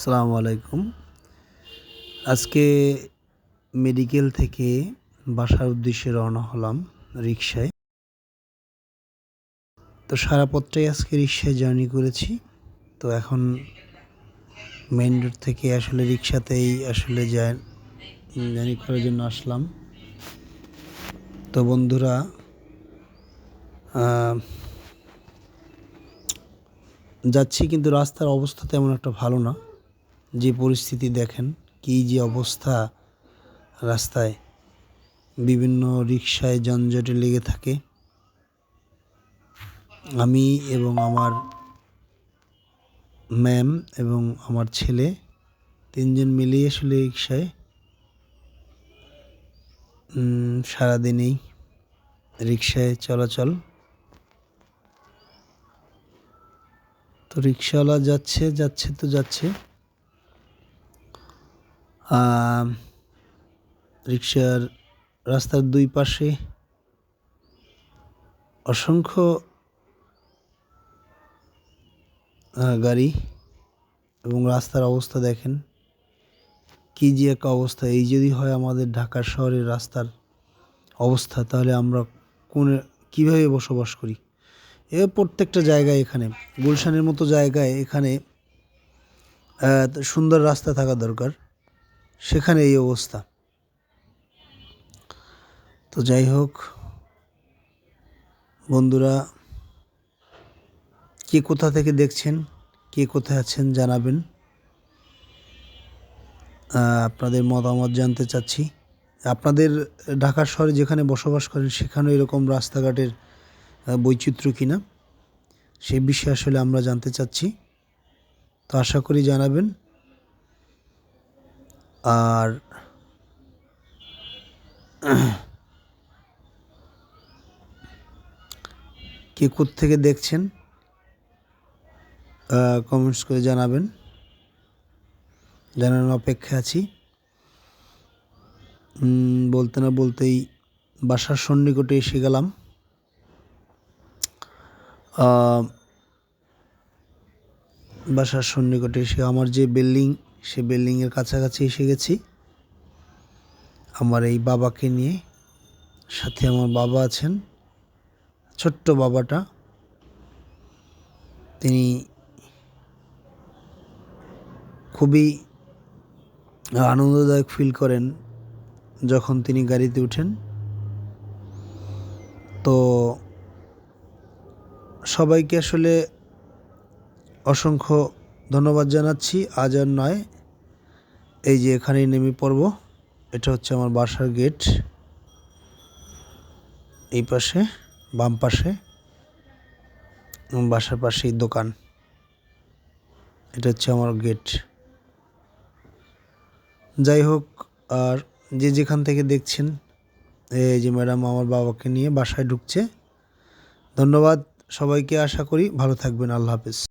সালামু আলাইকুম। আজকে মেডিকেল থেকে বাসার উদ্দেশ্যে রওনা হলাম রিক্সায় তো সারা পথটাই আজকে রিক্সায় জার্নি করেছি। তো এখন মেন রোড থেকে আসলে রিক্সাতেই আসলে জার্নি করার জন্য আসলাম। তো বন্ধুরা যাচ্ছি কিন্তু রাস্তার অবস্থা তেমন একটা ভালো না। যে পরিস্থিতি দেখেন, কী যে অবস্থা রাস্তায়, বিভিন্ন রিক্সায় যানজটে লেগে থাকে। আমি এবং আমার ম্যাম এবং আমার ছেলে তিনজন মিলেই আসলে রিক্সায় সারাদিনেই রিক্সায় চলাচল। তো রিক্সাওয়ালা যাচ্ছে যাচ্ছে তো যাচ্ছে। রিক্সার রাস্তার দুই পাশে অসংখ্য গাড়ি এবং রাস্তার অবস্থা দেখেন। কী যে একটা অবস্থা। এই যদি হয় আমাদের ঢাকা শহরের রাস্তার অবস্থা, তাহলে আমরা কোন, কীভাবে বসবাস করি? এ প্রত্যেকটা জায়গায় এখানে, গুলশানের মতো জায়গায় এখানে সুন্দর রাস্তা থাকা দরকার। সেখানে এই অবস্থা। তো যাই হোক, বন্ধুরা, কে কোথা থেকে দেখছেন, কে কোথায় আছেন জানাবেন। আপনাদের মতামত জানতে চাচ্ছি। আপনাদের ঢাকা শহরে যেখানে বসবাস করেন সেখানেও এরকম রাস্তাঘাটের বৈচিত্র্য কিনা, সে বিষয়ে আসলে আমরা জানতে চাচ্ছি। তো আশা করি জানাবেন। আর কে থেকে দেখছেন কমেন্টস করে জানাবেন। জানানোর অপেক্ষা আছি। বলতে না বলতেই বাসার সন্নিকটে এসে গেলাম। বাসার সন্নিকটে এসে আমার যে বিল্ডিং সে বিল্ডিংয়ের কাছাকাছি এসে গেছি। আমার এই বাবাকে নিয়ে সাথে আমার বাবা আছেন, ছোট্ট বাবাটা। তিনি খুবই আনন্দদায়ক ফিল করেন যখন তিনি গাড়িতে উঠেন। তো সবাইকে আসলে অসংখ্য ধন্যবাদ জানাচ্ছি। আজ আর নয় এই যে এখানেই নেমে পড়ব। এটা হচ্ছে আমার বাসার গেট। এই পাশে, বাম পাশে, বাসার পাশেই দোকান। এটা হচ্ছে আমার গেট। যাই হোক, আর যে যেখান থেকে দেখছেন, এই যে ম্যাডাম আমার বাবাকে নিয়ে বাসায় ঢুকছে। ধন্যবাদ সবাইকে, আশা করি ভালো থাকবেন। আল্লাহ হাফেজ।